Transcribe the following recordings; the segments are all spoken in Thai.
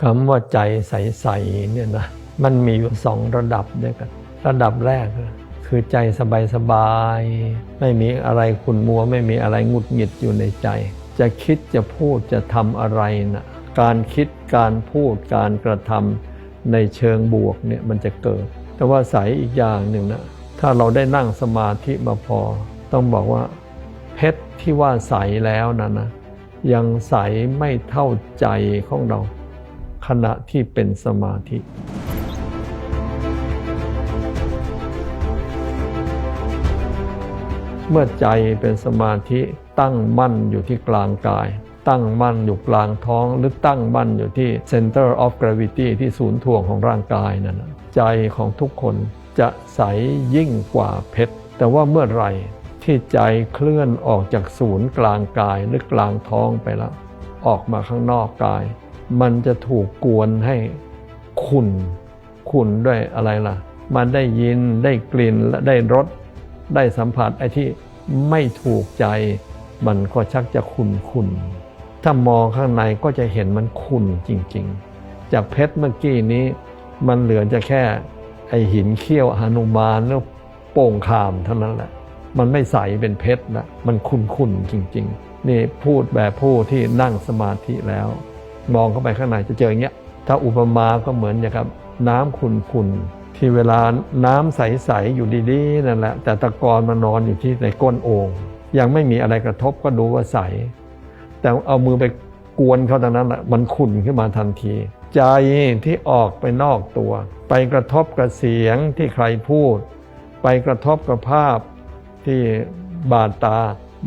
คำว่าใจใสๆเนี่ยนะมันมีอยู่สองระดับด้วยกัน ระดับแรกคือใจสบายๆไม่มีอะไรขุนมัว ไม่มีอะไรงุดหงิดอยู่ในใจ จะคิดจะพูดจะทำอะไรนะการคิดการพูดการกระทำในเชิงบวกเนี่ยมันจะเกิด แต่ว่าใสอีกอย่างหนึ่งนะถ้าเราได้นั่งสมาธิมาพอ ต้องบอกว่าเพชรที่ว่าใสแล้วนะนะยังใสไม่เท่าใจของเรา ขณะที่เป็นสมาธิเมื่อใจเป็นสมาธิตั้งมั่นอยู่ที่กลางกาย ตั้งมั่นอยู่กลางท้อง หรือตั้งมั่นอยู่ที่ center of gravity ที่ศูนย์ถ่วงของร่างกายนั่นใจของทุกคนจะใสยิ่งกว่าเพชร แต่ว่าเมื่อไหร่ที่ใจเคลื่อนออกจากศูนย์กลางกายหรือกลางท้องไปแล้ว ออกมาข้างนอกกาย มันจะถูกกวนให้ขุนขุนด้วยอะไรล่ะ มันได้ยินได้กลิ่นและได้รสได้สัมผัสไอ้ที่ไม่ถูกใจ มันก็ชักจะขุนขุนถ้ามองข้างในก็จะเห็นมันขุนจริง ๆ จากเพชรเมื่อกี้นี้ มันเหลือจะแค่ไอหินเขี้ยวหนุมานแล้วโป่งคามเท่านั้นแหละ มันไม่ใสเป็นเพชรละมันขุนขุนจริง ๆ นี่พูดแบบผู้ที่นั่งสมาธิแล้ว มองเข้าไปข้างในจะเจออย่างเงี้ยถ้าอุปมาก็เหมือนอย่างครับน้ำขุ่นๆที่เวลาน้ำใสๆอยู่ดีๆนั่นแหละ แต่ตะกอนมันนอนอยู่ที่ในก้นโอ่งยังไม่มีอะไรกระทบก็ดูว่าใส แต่เอามือไปกวนเขาตอนนั้นแหละมันขุ่นขึ้นมาทันที ใจที่ออกไปนอกตัว ไปกระทบกับเสียงที่ใครพูด ไปกระทบกับภาพที่บาดตา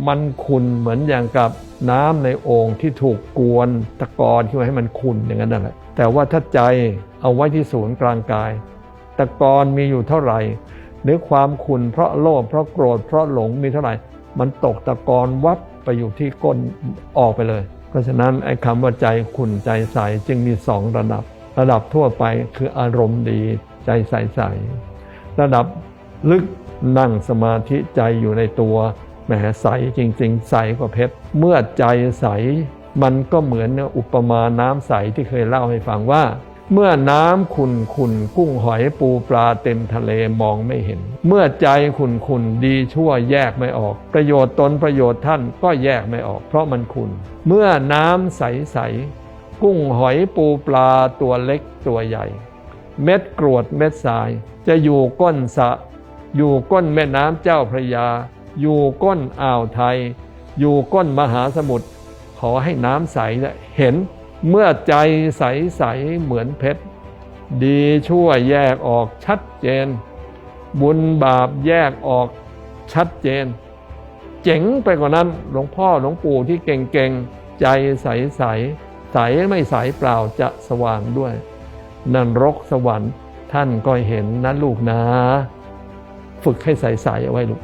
มันขุ่นเหมือนอย่างกับน้ำในโอ่งที่ถูกกวนตะกอนขึ้นมาให้มันขุ่นอย่างนั้นนั่นแหละแต่ว่าถ้าใจเอาไว้ที่ศูนย์กลางกาย ตะกอนมีอยู่เท่าไหร่ หรือความขุ่นเพราะโลภเพราะโกรธเพราะหลงมีเท่าไหร่ มันตกตะกอนวับไปอยู่ที่ก้นออกไปเลย เพราะฉะนั้นไอ้คำว่าใจขุ่นใจใสจึงมีสองระดับ ระดับทั่วไปคืออารมณ์ดีใจใสใสระดับลึกนั่งสมาธิใจอยู่ในตัว มใสจริง ๆ ใสกว่าเพชร เมื่อใจใสมันก็เหมือนอุปมาน้ำใสที่เคยเล่าให้ฟังว่า เมื่อน้ำขุนขุนกุ้งหอยปูปลาเต็มทะเลมองไม่เห็น เมื่อใจขุนขุนดีชั่วแยกไม่ออก ประโยชน์ตนประโยชน์ท่านก็แยกไม่ออก เพราะมันขุนเมื่อน้ำใสใสกุ้งหอยปูปลาตัวเล็กตัวใหญ่ เม็ดกรวดเม็ดทราย จะอยู่ก้นสระอยู่ก้นแม่น้ำเจ้าพระยา อยู่ก้นอ่าวไทย อยู่ก้นมหาสมุทรขอให้น้ำใสและเห็นเมื่อใจใสใสเหมือนเพชร ดีชั่วแยกออกชัดเจน บุญบาปแยกออกชัดเจน เจ๋งไปกว่านั้นหลวงพ่อหลวงปู่ที่เก่งๆ ใจใสใสใสไม่ใสเปล่าจะสว่างด้วย นันรกสวรรค์ท่านก็เห็นนะลูกนะ ฝึกให้ใสๆเอาไว้ลูก